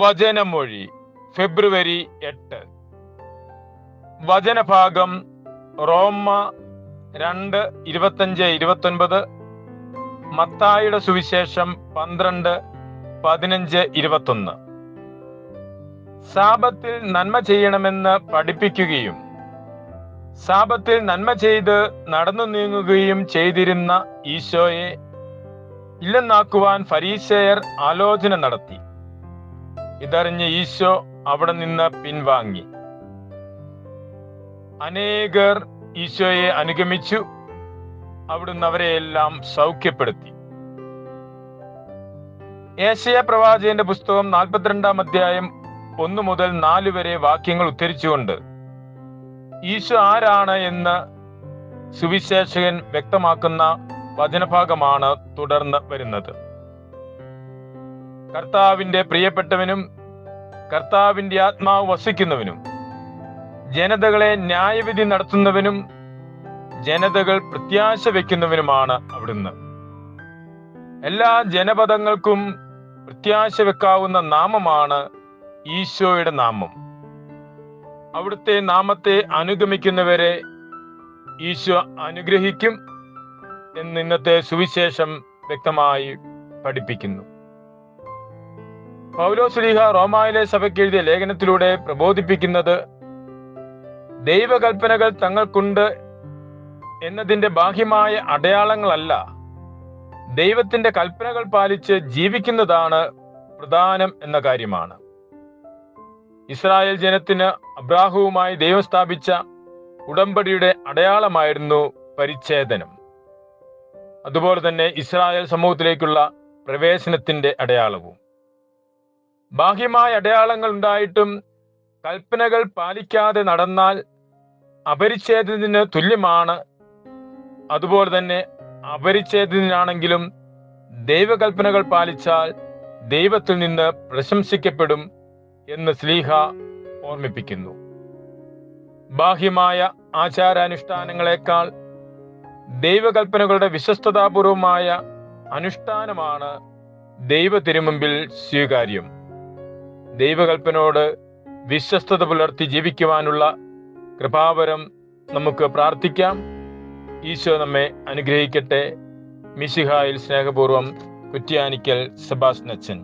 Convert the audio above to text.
വചനമൊഴി ഫെബ്രുവരി എട്ട്. വചനഭാഗം റോമ രണ്ട് ഇരുപത്തഞ്ച് ഇരുപത്തൊൻപത്. മത്തായുടെ സുവിശേഷം പന്ത്രണ്ട് പതിനഞ്ച് ഇരുപത്തൊന്ന്. സാപത്തിൽ നന്മ ചെയ്യണമെന്ന് പഠിപ്പിക്കുകയും സാപത്തിൽ നന്മ ചെയ്ത് നടന്നു നീങ്ങുകയും ചെയ്തിരുന്ന ഈശോയെ ഇല്ലെന്നാക്കുവാൻ ഫരീശയർ ആലോചന നടത്തി. ഇതറിഞ്ഞ് ഈശോ അവിടെ നിന്ന് പിൻവാങ്ങി. അനേകർ ഈശോയെ അനുഗമിച്ചു. അവിടുന്ന് അവരെയെല്ലാം സൗഖ്യപ്പെടുത്തി. ഏഷ്യ പ്രവാചകന്റെ പുസ്തകം നാൽപ്പത്തിരണ്ടാം അധ്യായം ഒന്ന് മുതൽ നാല് വരെ വാക്യങ്ങൾ ഉദ്ധരിച്ചുകൊണ്ട് ഈശോ ആരാണ് എന്ന് സുവിശേഷകൻ വ്യക്തമാക്കുന്ന വചനഭാഗമാണ് തുടർന്ന് വരുന്നത്. കർത്താവിന്റെ പ്രിയപ്പെട്ടവനും കർത്താവിന്റെ ആത്മാവ് വസിക്കുന്നവനും ജനതകളെ ന്യായവിധി നടത്തുന്നവനും ജനതകൾ പ്രത്യാശ വെക്കുന്നവനുമാണ് അവിടുന്ന്. എല്ലാ ജനപദങ്ങൾക്കും പ്രത്യാശ വെക്കാവുന്ന നാമമാണ് ഈശോയുടെ നാമം. അവിടുത്തെ നാമത്തെ അനുഗമിക്കുന്നവരെ ഈശോ അനുഗ്രഹിക്കും എന്ന് ഇന്നത്തെ സുവിശേഷം വ്യക്തമായി പഠിപ്പിക്കുന്നു. പൗലോസ്ലീഹ റോമായിലെ സഭയ്ക്ക് എഴുതിയ ലേഖനത്തിലൂടെ പ്രബോധിപ്പിക്കുന്നത് ദൈവകൽപ്പനകൾ തങ്ങൾക്കുണ്ട് എന്നതിന്റെ ബാഹ്യമായ അടയാളങ്ങളല്ല ദൈവത്തിന്റെ കൽപ്പനകൾ പാലിച്ച് ജീവിക്കുന്നതാണ് പ്രധാനം എന്ന കാര്യമാണ്. ഇസ്രായേൽ ജനത്തിന് അബ്രാഹുവുമായി ദൈവം സ്ഥാപിച്ച ഉടമ്പടിയുടെ അടയാളമായിരുന്നു പരിച്ഛേദനം. അതുപോലെ തന്നെ ഇസ്രായേൽ സമൂഹത്തിലേക്കുള്ള പ്രവേശനത്തിന്റെ അടയാളവും. ബാഹ്യമായ അടയാളങ്ങൾ ഉണ്ടായിട്ടും കൽപ്പനകൾ പാലിക്കാതെ നടന്നാൽ അപരിച്ഛേദത്തിന് തുല്യമാണ്. അതുപോലെ തന്നെ അപരിച്ഛേദത്തിനാണെങ്കിലും ദൈവകൽപ്പനകൾ പാലിച്ചാൽ ദൈവത്തിൽ നിന്ന് പ്രശംസിക്കപ്പെടും എന്ന് സ്ലീഹ ഓർമ്മിപ്പിക്കുന്നു. ബാഹ്യമായ ആചാരാനുഷ്ഠാനങ്ങളെക്കാൾ ദൈവകൽപ്പനകളുടെ വിശ്വസ്തതാപൂർവമായ അനുഷ്ഠാനമാണ് ദൈവ തിരുമുമ്പിൽ സ്വീകാര്യം. ദൈവകൽപ്പനോട് വിശ്വസ്തത പുലർത്തി ജീവിക്കുവാനുള്ള കൃപാവരം നമുക്ക് പ്രാർത്ഥിക്കാം. ഈശോ നമ്മെ അനുഗ്രഹിക്കട്ടെ. മിശിഹായിൽ സ്നേഹപൂർവം കുറ്റ്യാനിക്കൽ സെബാസ്നച്ചൻ